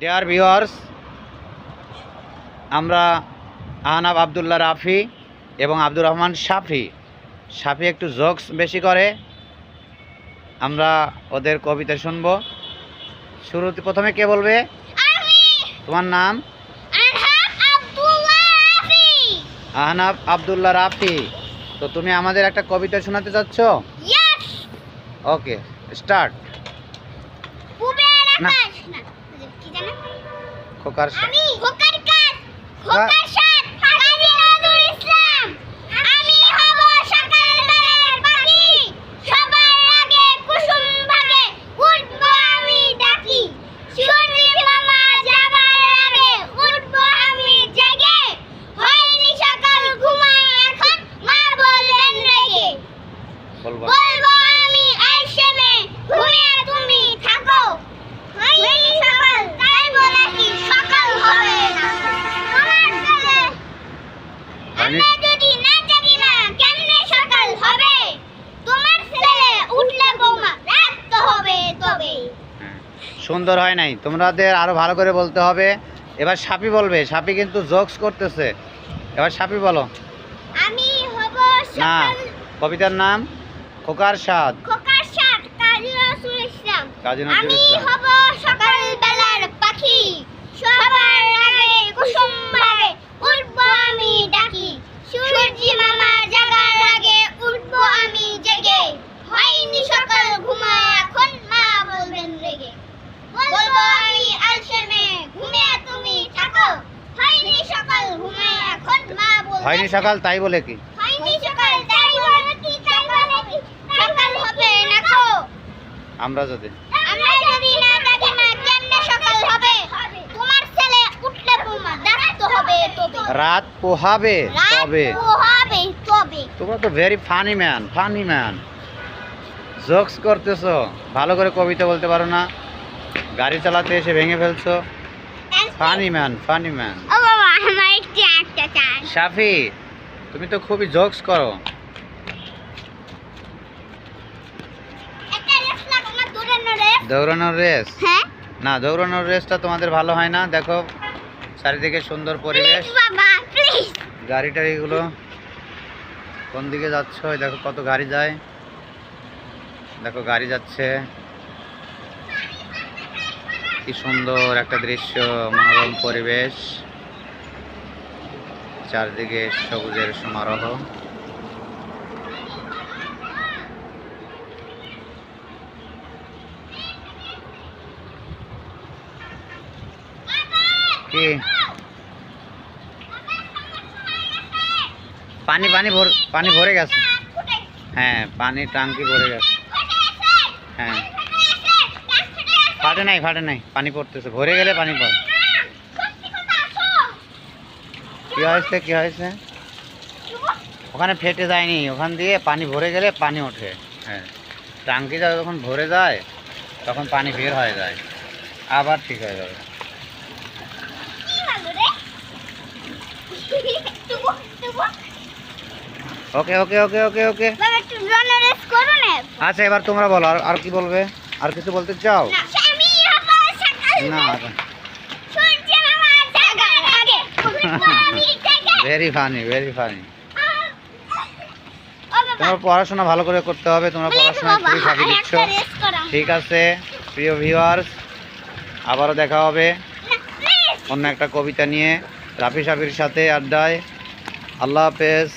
Dear viewers আমরা আহনাব আবদুল্লাহ রাফি এবং আব্দুর রহমান সাফি সাফি একটু জোকস বেশি করে। আমরা ওদের কবিতা শুনব। শুরুতে প্রথমে কে বলবে? তোমার নাম? আহনাব আবদুল্লাহ রাফি। তো তুমি আমাদের একটা কবিতা শোনাতে চাচ্ছ? ওকে স্টার্ট না। খোকার আমি খোকার কাজ খোকার সাথ। কাজী নজরুল ইসলাম। আমি হব সকাল বেলার পাখি সবার আগে কুসুম ভাগে উঠবো আমি ডাকি। সূর্য মামা যাবার আগে উঠবো আমি জেগে। হয়নি সকাল ঘুমাই এখন মা বললেন রেগে। বলব। আমি ঘুমিয়ে তুমি থাকো। হ্যাঁ। সুন্দর হয় নাই। তোমাদের আরও ভালো করে বলতে হবে। এবার সাপি বলবে সাপি কিন্তু জোকস করতেছে। এবার সাপি বলো। আমি হব না সকাল কবিতার নাম খোকার স্বাদ। খোকার কাজী নজরুল ইসলাম। কাজী নজরুল আমি ইসলাম হব সকাল বেলার পাখি। সবার আগে কুসুম উঠবো আমি ডাকি। সূর্য মামা জাগার আগে উঠবো আমি জেগে। হয়নি সকাল ঘুমায় এখন মা বলবেন রেগে। বলব আমি আলসেমে ঘুমে তুমি থাকো। হয়নি সকাল ঘুমায় এখন মা বলবেন হয়নি সকাল তাই বলে কি হয়নি সকাল তাই বলে কি তাই বলে কি সকাল হবে না খো আমরা যদি আমরা যদি না দেখি না কেমনে সকাল হবে তোমার ছেলে উঠলে বোমা রাত তো হবে তবে। রাত পোহাবে তবে। তোমরা তো very funny man funny man jokes করতেছো ভালো করে কবিতা বলতে পারো না। গাড়ি চালাতে এসে ভেঙে ফেলছো। ফানি ম্যান ফানি ম্যান ও বাবা আমার একটু একটা চাই। সাফি তুমি তো খুবই জোকস করো একটা রেস লাগো না দৌড়ানো রেস দৌড়ানোর রেস? হ্যাঁ। না দৌড়ানোর রেসটা তোমাদের ভালো হয় না। দেখো চারিদিকে সুন্দর পরিবেশ। বাবা প্লিজ। গাড়ি টাড়িগুলো কোন দিকে যাচ্ছ? দেখো কত গাড়ি যায়। দেখো গাড়ি যাচ্ছে। কি সুন্দর একটা দৃশ্য মনোরম পরিবেশ। চারদিকে সবুজের সমারোহ। কি? পানি পানি ভর, পানি ভরে গেছে। হ্যাঁ পানি টাঙ্কি ভরে গেছে। হ্যাঁ। ফাটে নাই ফাটে নাই, পানি পড়তেছে। ভরে গেলে পানি পড়ে। কি হয়েছে কি হয়েছে? ওখানে ফেটে যায়নি। ওখান দিয়ে পানি ভরে গেলে পানি ওঠে। হ্যাঁ। টাঙ্কিটা যখন ভরে যায়, তখন পানি বের হয়ে যায়। আবার ঠিক হয়ে যাবে। ওকে ওকে ওকে ওকে ওকে আচ্ছা এবার তোমরা বলো আর কি বলবে? আর কিছু বলতে চাও? না ভেরি ফানি ভেরি ফানি তোমার পড়াশোনা ভালো করে করতে হবে তোমরা পড়াশোনা খুবই ফাঁকি দিচ্ছ। ঠিক আছে প্রিয় ভিউয়ার্স আবারও দেখা হবে। অন্য একটা কবিতা নিয়ে। রাফি সাফির সাথে আড্ডায়। আল্লাহ হাফেজ।